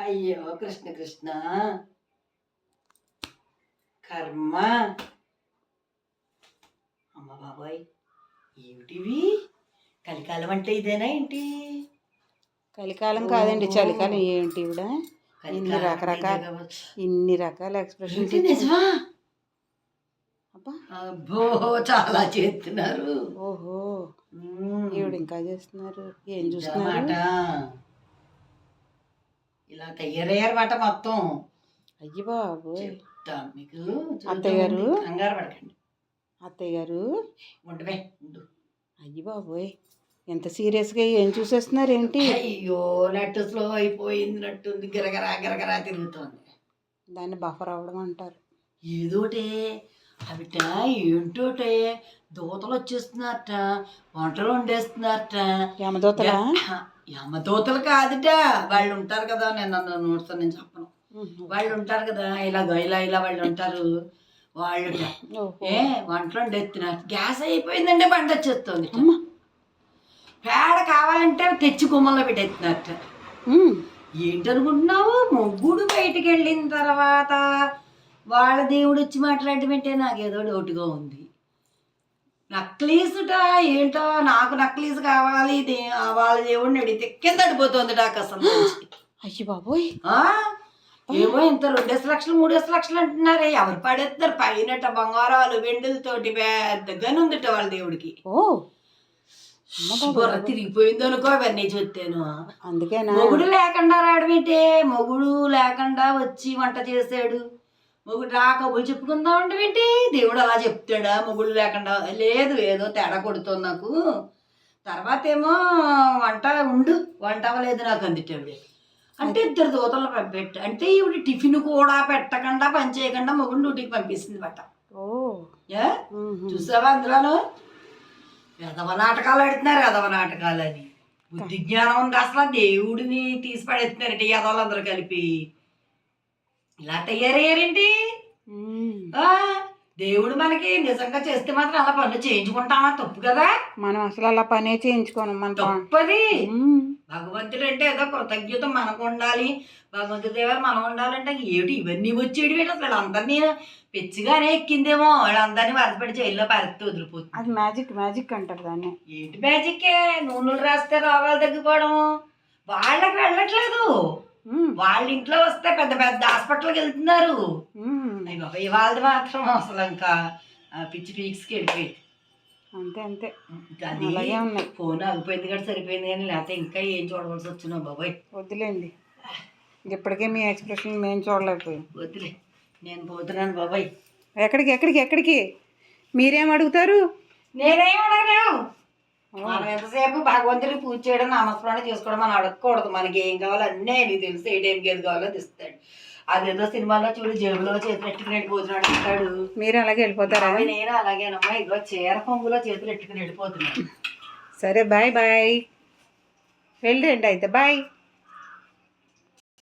అయ్యో కృష్ణ కృష్ణ. కర్మ. అమ్మ బాబాయ్ ఏమిటివి? కలికాలం అంటే ఇదేనా ఏంటి? కలికాలం కాదండి చలికాలం ఏంటి ఇవిడ? ఇన్ని రకరకాల. ఇన్ని రకాల ఎక్స్ప్రెషన్స్ నిజమా అబ్బా. అబ్బో చాలా చేస్తున్నారు. ఓహో. ఇంకా చేస్తున్నారు? ఏం చూస్తున్నారు? ఇలా తయారయ్యారన్నమాట మొత్తం. అయ్యి బాబు మీకు. అత్తయ్య గారు? కంగారు పడకండి. అత్తయ్య గారు? ఉండవే ఉండు. అయ్యి బాబోయ్. ఎంత సీరియస్గా ఏం చూసేస్తున్నారు ఏంటి అయ్యో నెట్ స్లో అయిపోయింది నట్టుంది గిరగరా గిరగరా తిరుగుతోంది. దాన్ని బఫర్ అవ్వడం అంటారు. ఏదోటే. అవిట ఏంటోటే దూతలు వచ్చేస్తున్నారట వంటలు వండేస్తున్నారట. యమదూతలా? యమదూతలు కాదుట వాళ్ళు ఉంటారు కదా నేను నన్ను నోట్స్ నేను చెప్పను. వాళ్ళు ఉంటారు కదా ఇలా ఇలా ఇలా వాళ్ళు ఉంటారు. వాళ్ళు ఏ వంటలు వండేస్తున్నారు. గ్యాస్ అయిపోయిందంటే బండ వచ్చేస్తుంది. పేడ కావాలంటే తెచ్చి గుమ్మలో పెట్టేస్తున్నట్ట. ఉమ్. ఏంటనుకుంటున్నావు? మొగ్గుడు బయటికి వెళ్ళిన తర్వాత వాళ్ళ దేవుడు వచ్చి మాట్లాడటమంటే నాకేదో డౌట్గా ఉంది. నక్లీసుట ఏంటో నాకు నక్లీస్ కావాలి వాళ్ళ దేవుడిని అడిగితే కింద పడిపోతుంది నాకు అసలు. అయ్యి బాబోయ్? ఏమో ఇంత రెండేసి లక్షలు మూడేసి లక్షలు అంటున్నారే. ఎవరు పడేస్తున్నారు పైనట బంగారాలు వెండులతోటి పెద్దగానే ఉందిట వాళ్ళ దేవుడికి. బుర్ర తిరిగిపోయింది అనుకో అవన్నీ చూస్తాను అందుకేనా? మొగుడు లేకుండా రావడమేంటే మొగుడు లేకుండా వచ్చి వంట చేసాడు మొగుడు రా కబులు చెప్పుకుందాం అంటే ఏంటి? దేవుడు అలా చెప్తాడా? మొగుడు లేకుండా లేదు ఏదో తేడా కొడుతుంది నాకు. తర్వాత ఏమో వంట ఉండు వంట అవ్వలేదు నాకు అందుతావిడే అంటే ఇద్దరు దూతలు పంపెట్టు అంటే ఈవిడ టిఫిన్ కూడా పెట్టకుండా పని చేయకుండా మొగుడు డ్యూటీకి పంపిస్తుంది బట్ట. చూసావా అందులోను? ఎదవ నాటకాలు ఆడుతున్నారు ఎదవ నాటకాలు అని బుద్ధి జ్ఞానం ఉంది అసలు దేవుడిని తీసి పడేస్తున్నారంటే ఎదవలందరూ కలిపి. ఇలా తయారయ్యారేంటి? దేవుడు మనకి నిజంగా చేస్తే మాత్రం అలా పనులు చేయించుకుంటామా? తప్పు కదా? మనం అసలు అలా పనే చేయించుకోను మన. తప్పది. భగవంతుడు అంటే ఏదో కృతజ్ఞత మనకు ఉండాలి. భగవంతుడి దగ్గర మనం ఉండాలంటే ఏమిటి? ఇవన్నీ వచ్చేటి ఏంటి? అసలు వీళ్ళందరినీ పిచ్చిగానే ఎక్కిందేమో. వాళ్ళందరినీ వరసపెట్టి జైల్లో పరిస్థితి వదిలిపోతుంది. అది మ్యాజిక్ మ్యాజిక్ అంటారు దాన్ని. ఏంటి మ్యాజిక్కే నూనెలు రాస్తే రోగాలు తగ్గిపోవడం వాళ్ళకి వెళ్ళట్లేదు. వాళ్ళ ఇంట్లో వస్తే పెద్ద పెద్ద హాస్పిటల్కి వెళ్తున్నారు. వాళ్ళది మాత్రం అసలు ఇంకా పిచ్చి పీక్స్కి వెళ్ళిపోయింది. అంతే అంతే. అది అలాగే ఉన్నాయి. ఫోన్ ఆగిపోయింది కూడా సరిపోయింది కానీ లేకపోతే ఇంకా ఏం చూడవలసి వచ్చినావు బాబాయ్. వద్దులేండి. ఇప్పటికే మీ ఎక్స్ప్రెషన్ మేము చూడలేకపోయాం వద్దులే నేను పోతున్నాను బాబాయ్. ఎక్కడికి ఎక్కడికి ఎక్కడికి? మీరేం అడుగుతారు? నేనేం అడగను మనం ఎంతసేపు భగవంతుడికి పూజ చేయడం నామస్మరణ చేసుకోవడం మనం అడగకూడదు. మనకి ఏం కావాలో అన్నీ నీకు తెలుసు. ఏ టైంకి ఏది కావాలో అది ఇస్తాడు. అదేదో సినిమాలో చూడు జేబులో చేతులు ఎట్టుకుని వెళ్ళిపోతున్నాడు అంటాడు. మీరు అలాగే వెళ్ళిపోతారా? అవి నేను అలాగేనమ్మా. ఇదిగో చీర కొంగులో చేతులు ఎట్టుకుని వెళ్ళిపోతున్నాడు సరే బాయ్ బాయ్ వెళ్ళండి అయితే. బాయ్